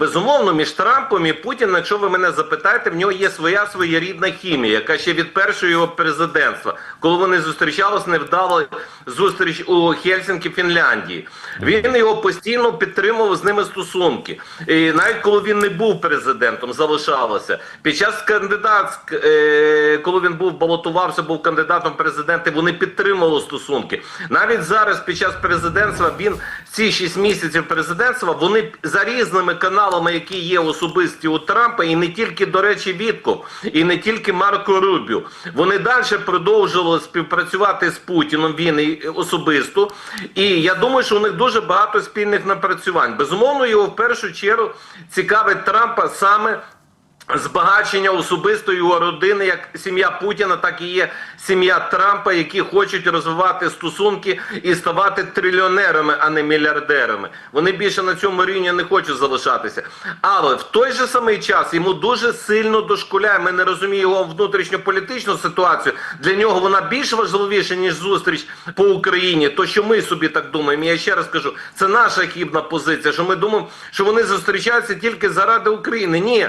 Безумовно, між Трампом і Путіним, якщо ви мене запитаєте, в нього є своя своєрідна хімія, яка ще від першого його президентства, коли вони зустрічались, невдало зустріч у Хельсінкі, Фінляндії. Він його постійно підтримував з ними стосунки. І навіть коли він не був президентом, залишалося. Під час кандидатськ, е, коли він був балотувався, був кандидатом в президенти, вони підтримували стосунки. Навіть зараз, під час президентства, він ці 6 місяців президентства, вони за різними каналами, які є особисті у Трампа, і не тільки, до речі, Вітков, і не тільки Марко Рубіо. Вони далі продовжували співпрацювати з Путіном, він і особисто. І я думаю, що у них дуже багато спільних напрацювань. Безумовно, його в першу чергу цікавить Трампа саме. Збагачення особисто його родини, як сім'я Путіна, так і є сім'я Трампа, які хочуть розвивати стосунки і ставати трильйонерами, а не мільярдерами. Вони більше на цьому рівні не хочуть залишатися. Але в той же самий час йому дуже сильно дошкуляє. Ми не розуміємо його внутрішньополітичну ситуацію. Для нього вона більш важливіша ніж зустріч по Україні. То що ми собі так думаємо. Я ще раз кажу, це наша хібна позиція. Що ми думаємо, що вони зустрічаються тільки заради України. Ні.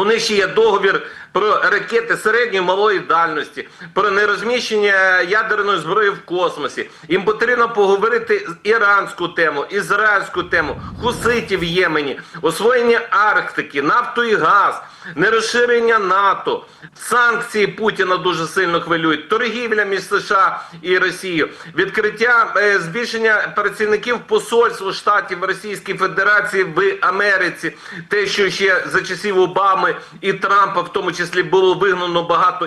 У них ще є договір про ракети середньої малої дальності, про нерозміщення ядерної зброї в космосі. Їм потрібно поговорити з іранську тему, ізраїльську тему, хуситів в Ємені, освоєння Арктики, нафту і газ, нерозширення НАТО, санкції Путіна дуже сильно хвилюють, торгівля між США і Росією, відкриття е, збільшення працівників посольств штатів Російської Федерації в Америці, те, що ще за часів Обами і Трампа, в тому числі було вигнано багато